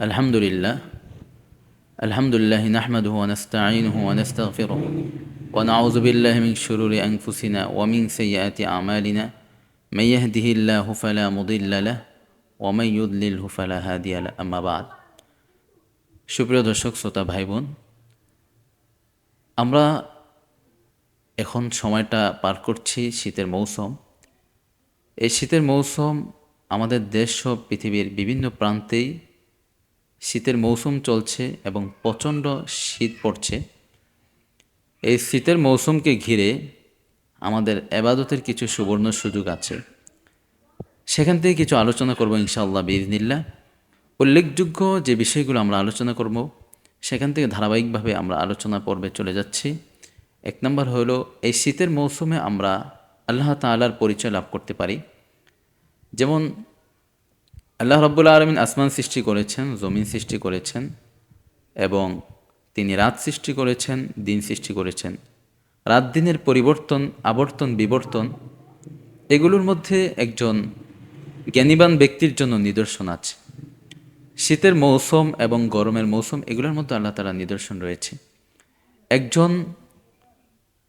الحمد لله الحمد لله نحمده ونستعينه ونستغفره ونعوذ بالله من شرور أنفسنا ومن سيئات أعمالنا من يهده الله فلا مضل له ومن يضلله فلا هادي له أما بعد সুপ্রিয় দর্শক শ্রোতা ভাই বোন আমরা এখন সময়টা পার করছি শীতের মৌসুম এই শীতের মৌসুম আমাদের দেশ ও পৃথিবীর বিভিন্ন প্রান্তেই শীতের মৌসুম চলছে এবং প্রচণ্ড শীত পড়ছে। এই শীতের মৌসুমকে ঘিরে আমাদের এবাদতের কিছু সুবর্ণ সুযোগ আছে। সেখান থেকে কিছু আলোচনা করব ইনশাআল্লাহ বিজনিল্লা উল্লেখযোগ্য যে বিষয়গুলো আমরা আলোচনা করব, সেখান থেকে ধারাবাহিকভাবে আমরা আলোচনা পর্বে চলে যাচ্ছি। এক নম্বর হলো, এই শীতের মৌসুমে আমরা আল্লাহ তাআলার পরিচয় লাভ করতে পারি। যেমন আল্লাহ রব্বুল্লা আলমিন আসমান সৃষ্টি করেছেন, জমিন সৃষ্টি করেছেন এবং তিনি রাত সৃষ্টি করেছেন, দিন সৃষ্টি করেছেন। রাত দিনের পরিবর্তন, আবর্তন, বিবর্তন, এগুলোর মধ্যে একজন জ্ঞানীবান ব্যক্তির জন্য নিদর্শন আছে। শীতের মৌসুম এবং গরমের মৌসুম, এগুলোর মধ্যে আল্লাহ তালা নিদর্শন রয়েছে। একজন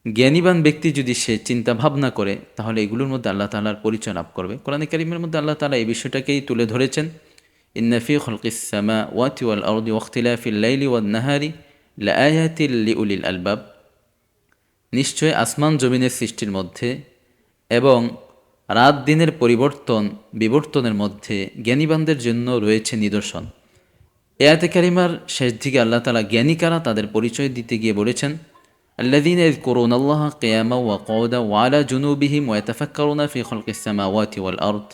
জ্ঞানীবান ব্যক্তি যদি সে চিন্তা ভাবনা করে, তাহলে এগুলোর মধ্যে আল্লাহ তালার পরিচয় লাভ করবে। কোরআন করিমের মধ্যে আল্লাহ তালা এই বিষয়টাকেই তুলে ধরেছেন ইন্নাফি খলকিসামা ওয়াতি ওয়াল আরদি ওয়াক্তিলাফিল লাইলি ওয়াদ নাহারি লায়াতিল লিউলিল আলবাব। নিশ্চয় আসমান জমিনের সৃষ্টির মধ্যে এবং রাত দিনের পরিবর্তন, বিবর্তনের মধ্যে জ্ঞানীবানদের জন্য রয়েছে নিদর্শন। এয়াতে কারিমার শেষ দিকে আল্লাহ তালা জ্ঞানী কারা তাদের পরিচয় দিতে গিয়ে বলেছেন الذين يذكرون الله قياما وقعودا وعلى جنوبهم ويتفكرون في خلق السماوات والأرض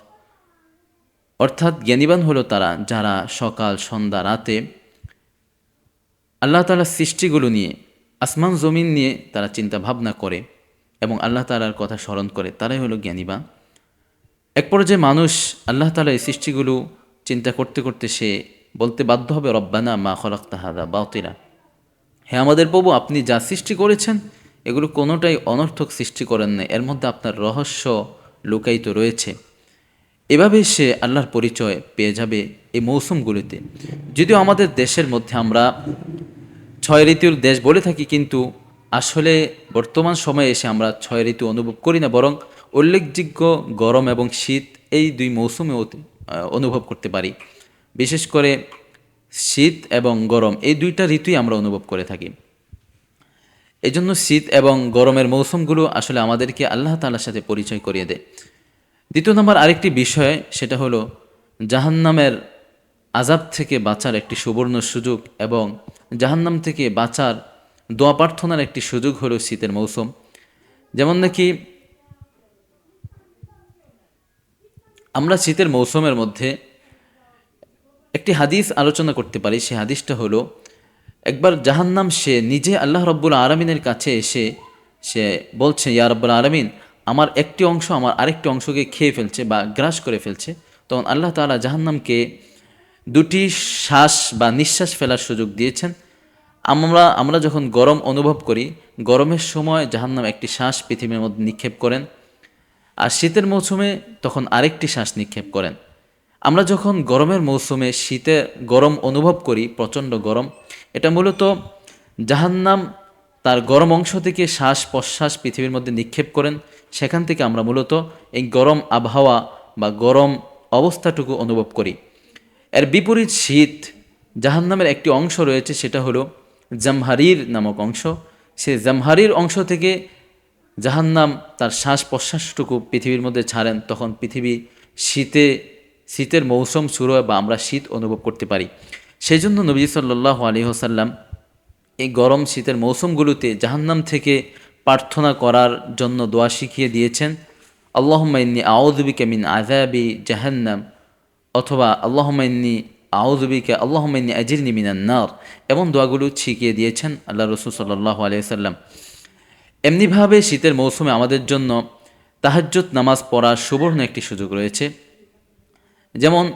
অর্থাৎ জ্ঞানীবান হলো তারা যারা সকাল সন্ধ্যা রাতে আল্লাহ তালার সৃষ্টিগুলো নিয়ে আসমান জমিন নিয়ে তারা চিন্তা ভাবনা করে এবং আল্লাহ তালার কথা স্মরণ করে তারাই হলো জ্ঞানীবান এক পর্যায়ে মানুষ আল্লাহ তালা এই সৃষ্টিগুলো চিন্তা করতে করতে সে বলতে বাধ্য হবে রব্বানা মা খলাক তাহাদা বাউতিরা হ্যাঁ আমাদের প্রভু, আপনি যা সৃষ্টি করেছেন, এগুলো কোনোটাই অনর্থক সৃষ্টি করেন না এর মধ্যে আপনার রহস্য লুকায়িত রয়েছে। এভাবে সে আল্লাহর পরিচয় পেয়ে যাবে এই মৌসুমগুলিতে। যদিও আমাদের দেশের মধ্যে আমরা ছয় ঋতুর দেশ বলে থাকি, কিন্তু আসলে বর্তমান সময়ে এসে আমরা ছয় ঋতু অনুভব করি না, বরং উল্লেখযোগ্য গরম এবং শীত এই দুই মৌসুমে অনুভব করতে পারি। বিশেষ করে শীত এবং গরম, এই দুইটা ঋতুই আমরা অনুভব করে থাকি। এই জন্য শীত এবং গরমের মৌসুমগুলো আসলে আমাদেরকে আল্লাহ তালার সাথে পরিচয় করিয়ে দেয়। দ্বিতীয় নম্বর আরেকটি বিষয়, সেটা হলো জাহান্নামের আজাব থেকে বাঁচার একটি সুবর্ণ সুযোগ এবং জাহান্নাম থেকে বাঁচার দোয়া প্রার্থনার একটি সুযোগ হলো শীতের মৌসুম। যেমন নাকি আমরা শীতের মৌসুমের মধ্যে একটি হাদিস আলোচনা করতে পারি। সে হাদিসটা হলো, একবার জাহান্নাম সে নিজে আল্লাহ রব্বুল আলমিনের কাছে এসে সে বলছে, ইয়া রব্বুল আলমিন, আমার একটি অংশ আমার আরেকটি অংশকে খেয়ে ফেলছে বা গ্রাস করে ফেলছে। তখন আল্লাহ তালা জাহান্নামকে দুটি শ্বাস বা নিঃশ্বাস ফেলার সুযোগ দিয়েছেন। আমরা আমরা যখন গরম অনুভব করি, গরমের সময় জাহান্নাম একটি শ্বাস পৃথিবীর মধ্যে নিক্ষেপ করেন। আর শীতের মৌসুমে তখন আরেকটি শ্বাস নিক্ষেপ করেন। আমরা যখন গরমের মৌসুমে শীতে গরম অনুভব করি, প্রচণ্ড গরম, এটা মূলত জাহান্নাম তার গরম অংশ থেকে শ্বাস প্রশ্বাস পৃথিবীর মধ্যে নিক্ষেপ করেন। সেখান থেকে আমরা মূলত এই গরম আবহাওয়া বা গরম অবস্থাটুকু অনুভব করি। এর বিপরীত শীত জাহান্নামের একটি অংশ রয়েছে, সেটা হলো জামহারির নামক অংশ। সে জামহারির অংশ থেকে জাহান্নাম তার শ্বাস প্রশ্বাসটুকু পৃথিবীর মধ্যে ছাড়েন। তখন পৃথিবী শীতে শীতের মৌসুম শুরু হয় বা আমরা শীত অনুভব করতে পারি। সেই জন্য নবী সাল্লাহ আলী এই গরম শীতের মৌসুমগুলোতে জাহান্নাম থেকে প্রার্থনা করার জন্য দোয়া শিখিয়ে দিয়েছেন আল্লাহমাইন্নি আউদবিকে মিন আজাবি জাহান্নাম অথবা আল্লাহমাইন্নি আউদবিকে আল্লাহমাইন্নি আজিরনি মিনান্নার এমন দোয়াগুলো শিখিয়ে দিয়েছেন আল্লাহ রসুল সাল্লাহ আলিয়া সাল্লাম এমনিভাবে শীতের মৌসুমে আমাদের জন্য তাহাজ্জুদ নামাজ পড়ার সুবর্ণ একটি সুযোগ রয়েছে। যেমন,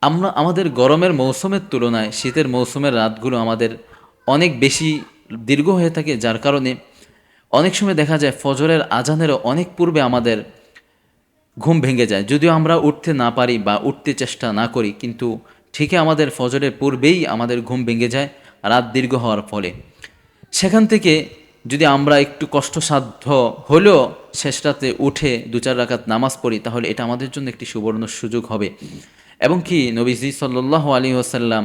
আমরা, আমাদের গরমের মৌসুমের তুলনায় শীতের মৌসুমের রাতগুলো আমাদের অনেক বেশি দীর্ঘ হয়ে থাকে, যার কারণে অনেক সময় দেখা যায় ফজরের আজানেরও অনেক পূর্বে আমাদের ঘুম ভেঙে যায়। যদিও আমরা উঠতে না পারি বা উঠতে চেষ্টা না করি, কিন্তু ঠিকই আমাদের ফজরের পূর্বেই আমাদের ঘুম ভেঙে যায়, রাত দীর্ঘ হওয়ার ফলে। সেখান থেকে যদি আমরা একটু কষ্টসাধ্য হলেও শেষ রাতে উঠে দু চার রাকাত নামাজ পড়ি, তাহলে এটা আমাদের জন্য একটি সুবর্ণ সুযোগ হবে। এবং কি নবীজি সাল্লাহ আলী ওসাল্লাম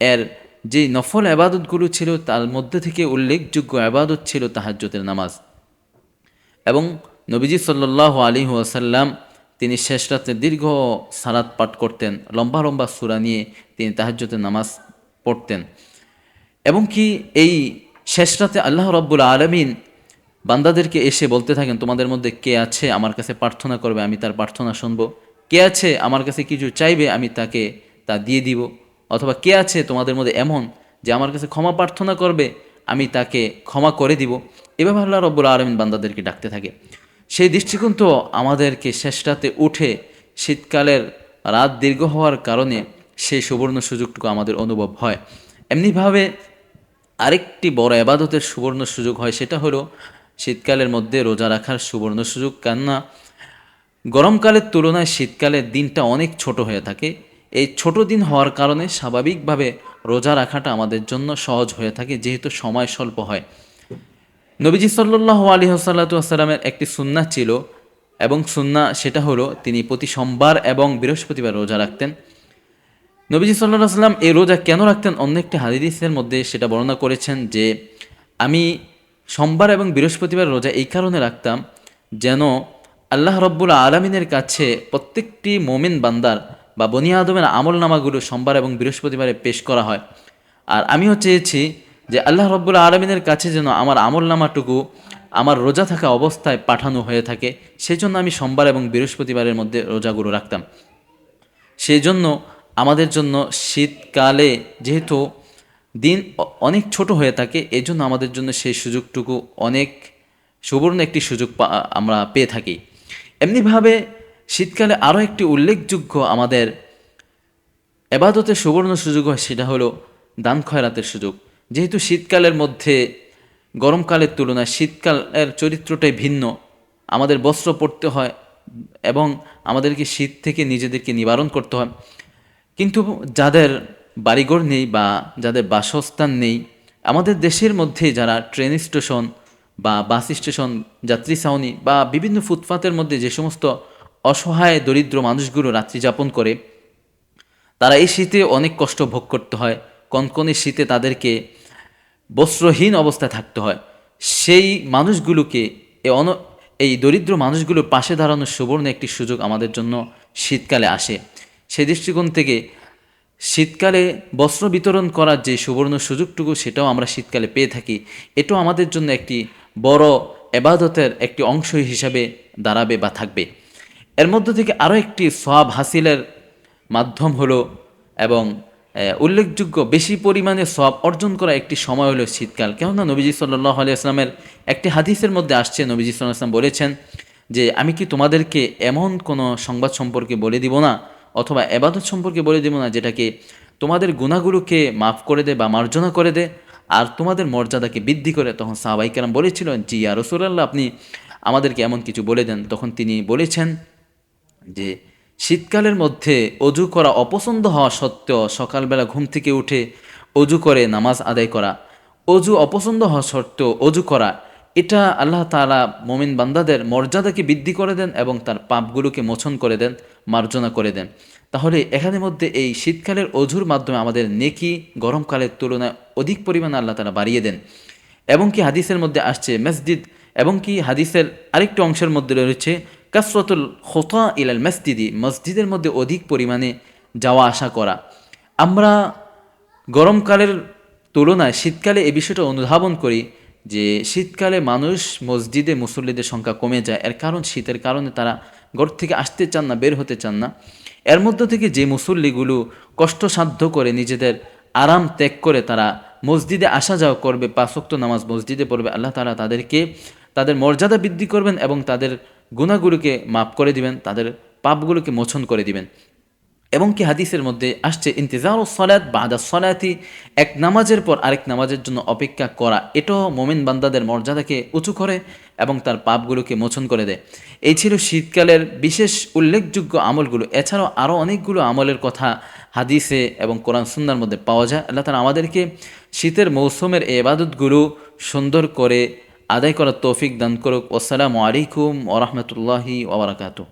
এর যে নফল আবাদতগুলো ছিল, তার মধ্যে থেকে উল্লেখযোগ্য আবাদত ছিল তাহাজ্জতের নামাজ। এবং নবীজি সাল্লাহ আলী ওয়াসাল্লাম তিনি শেষ রাতে দীর্ঘ সালাত পাঠ করতেন, লম্বা লম্বা সুরা নিয়ে তিনি তাহাজ্জতের নামাজ পড়তেন। এবং কি এই শেষ রাতে আল্লাহ রব্বুল আলমিন বান্দাদেরকে এসে বলতে থাকেন, তোমাদের মধ্যে কে আছে আমার কাছে প্রার্থনা করবে, আমি তার প্রার্থনা শুনব। কে আছে আমার কাছে কিছু চাইবে, আমি তাকে তা দিয়ে দিব। অথবা কে আছে তোমাদের মধ্যে এমন যে আমার কাছে ক্ষমা প্রার্থনা করবে, আমি তাকে ক্ষমা করে দিব? এভাবে আল্লাহ রব্বুল আলমিন বান্দাদেরকে ডাকতে থাকে। সেই দৃষ্টিকোণ তো আমাদেরকে শেষ রাতে উঠে শীতকালের রাত দীর্ঘ হওয়ার কারণে সেই সুবর্ণ সুযোগটুকু আমাদের অনুভব হয়। এমনিভাবে আরেকটি বড় আবাদতের সুবর্ণ সুযোগ হয়, সেটা হলো শীতকালের মধ্যে রোজা রাখার সুবর্ণ সুযোগ। কেননা, গরমকালের তুলনায় শীতকালের দিনটা অনেক ছোট হয়ে থাকে। এই ছোট দিন হওয়ার কারণে স্বাভাবিকভাবে রোজা রাখাটা আমাদের জন্য সহজ হয়ে থাকে, যেহেতু সময় স্বল্প হয়। নবীজি সাল্লাহ আলী হাসাল্লাতামের একটি সুন্না ছিল এবং সুন্না সেটা হলো তিনি প্রতি সোমবার এবং বৃহস্পতিবার রোজা রাখতেন। নবীজি সাল্লাহ সাল্লাম এই রোজা কেন রাখতেন? অন্য একটি হাদিসের মধ্যে সেটা বর্ণনা করেছেন যে, আমি সোমবার এবং বৃহস্পতিবার রোজা এই কারণে রাখতাম যেন আল্লাহ রব্বুল আলমিনের কাছে প্রত্যেকটি মোমিন বান্দার বা বনি আদমের আমল নামাগুলো সোমবার এবং বৃহস্পতিবারে পেশ করা হয়। আর আমিও চেয়েছি যে আল্লাহ রব্বুল আলমিনের কাছে যেন আমার আমল নামাটুকু আমার রোজা থাকা অবস্থায় পাঠানো হয়ে থাকে সেই জন্য আমি সোমবার এবং বৃহস্পতিবারের মধ্যে রোজাগুলো রাখতাম। সেই জন্য আমাদের জন্য শীতকালে যেহেতু দিন অনেক ছোট হয়ে থাকে এই জন্য আমাদের জন্য সেই সুযোগটুকু অনেক সুবর্ণ একটি সুযোগ আমরা পেয়ে থাকি। এমনিভাবে শীতকালে আরও একটি উল্লেখযোগ্য আমাদের এবাদতের সুবর্ণ সুযোগ হয়, সেটা হলো দান খয়রাতের সুযোগ। যেহেতু শীতকালের মধ্যে গরমকালের তুলনায় শীতকালের চরিত্রটাই ভিন্ন, আমাদের বস্ত্র পরতে হয় এবং আমাদেরকে শীত থেকে নিজেদেরকে নিবারণ করতে হয়। কিন্তু যাদের বাড়িঘর নেই বা যাদের বাসস্থান নেই, আমাদের দেশের মধ্যে যারা ট্রেন স্টেশন বা বাস স্টেশন যাত্রী ছাউনি বা বিভিন্ন ফুটপাতের মধ্যে যে সমস্ত অসহায়, দরিদ্র মানুষগুলো রাত্রি যাপন করে, তারা এই শীতে অনেক কষ্ট ভোগ করতে হয়। কনকনে শীতে তাদেরকে বস্ত্রহীন অবস্থায় থাকতে হয়। সেই মানুষগুলোকে এই অন, এই দরিদ্র মানুষগুলোর পাশে দাঁড়ানোর সুবর্ণ একটি সুযোগ আমাদের জন্য শীতকালে আসে। সেই দৃষ্টিকোণ থেকে শীতকালে বস্ত্র বিতরণ করার যে সুবর্ণ সুযোগটুকু, সেটাও আমরা শীতকালে পেয়ে থাকি। এটাও আমাদের জন্য একটি বড় এবাদতের একটি অংশ হিসাবে দাঁড়াবে বা থাকবে। এর মধ্যে থেকে আরও একটি সব হাসিলের মাধ্যম হলো এবং উল্লেখযোগ্য বেশি পরিমাণে সব অর্জন করা একটি সময় হলো শীতকাল। কেননা নবীজি সাল্লাহ আলি আসলামের একটি হাদিসের মধ্যে আসছে, নবীজি সাল্লাহ বলেছেন যে, আমি কি তোমাদেরকে এমন কোনো সংবাদ সম্পর্কে বলে দিব না অথবা এবাদত সম্পর্কে বলে দিব না, যেটাকে তোমাদের গুণাগুলোকে মাফ করে দে বা মার্জনা করে দে, আর তোমাদের মর্যাদাকে বৃদ্ধি করে। তখন সাহাবাইকেরাম বলেছিলেন, জি আর রসুল্লাহ আপনি আমাদেরকে এমন কিছু বলে দেন। তখন তিনি বলেছেন যে, শীতকালের মধ্যে অজু করা অপছন্দ হওয়া সত্ত্বেও সকালবেলা ঘুম থেকে উঠে অজু করে নামাজ আদায় করা। অজু অপছন্দ হওয়া সত্ত্বেও অজু করা এটা আল্লাহ তালা মোমিন বান্দাদের মর্যাদাকে বৃদ্ধি করে দেন এবং তার পাপগুলোকে মোচন করে দেন, মার্জনা করে দেন। তাহলে এখানের মধ্যে এই শীতকালের অজুর মাধ্যমে আমাদের নেকি, গরমকালের তুলনায় অধিক পরিমাণে আল্লাহ তালা বাড়িয়ে দেন। এবং কি হাদিসের মধ্যে আসছে মসজিদ, এবং কি হাদিসের আরেকটি অংশের মধ্যে রয়েছে, কাসরতুল খোতা ইলাল মসজিদি, মসজিদের মধ্যে অধিক পরিমাণে যাওয়া আসা করা। আমরা গরমকালের তুলনায় শীতকালে এই বিষয়টা অনুধাবন করি যে শীতকালে মানুষ মসজিদে মুসল্লিদের সংখ্যা কমে যায়। এর কারণ শীতের কারণে তারা ঘর থেকে আসতে চান না, বের হতে চান না। এর মধ্য থেকে যে মুসল্লিগুলো কষ্টসাধ্য করে নিজেদের আরাম ত্যাগ করে তারা মসজিদে আসা যাওয়া করবে পাঁচক্ত নামাজ মসজিদে পড়বে, আল্লাহ তালা তাদেরকে তাদের মর্যাদা বৃদ্ধি করবেন এবং তাদের গুণাগুলোকে মাফ করে দিবেন, তাদের পাপগুলোকে মোচন করে দিবেন। এবং কি হাদিসের মধ্যে আসছে, ইন্তেজার ও সলাৎ বাদা সলাতি এক নামাজের পর আরেক নামাজের জন্য অপেক্ষা করা। এটাও মোমিন বান্দাদের মর্যাদাকে উঁচু করে এবং তার পাপগুলোকে মোচন করে দেয়। এই ছিল শীতকালের বিশেষ উল্লেখযোগ্য আমলগুলো। এছাড়াও আরও অনেকগুলো আমলের কথা হাদিসে এবং কোরআন সুন্নার মধ্যে পাওয়া যায়। আল্লাহ তালা আমাদেরকে শীতের মৌসুমের এবাদতগুলো সুন্দর করে আদায় করার তৌফিক দান করুক। আসসালামু আলাইকুম ওরহমতুল্লাহি ওবরাকাতু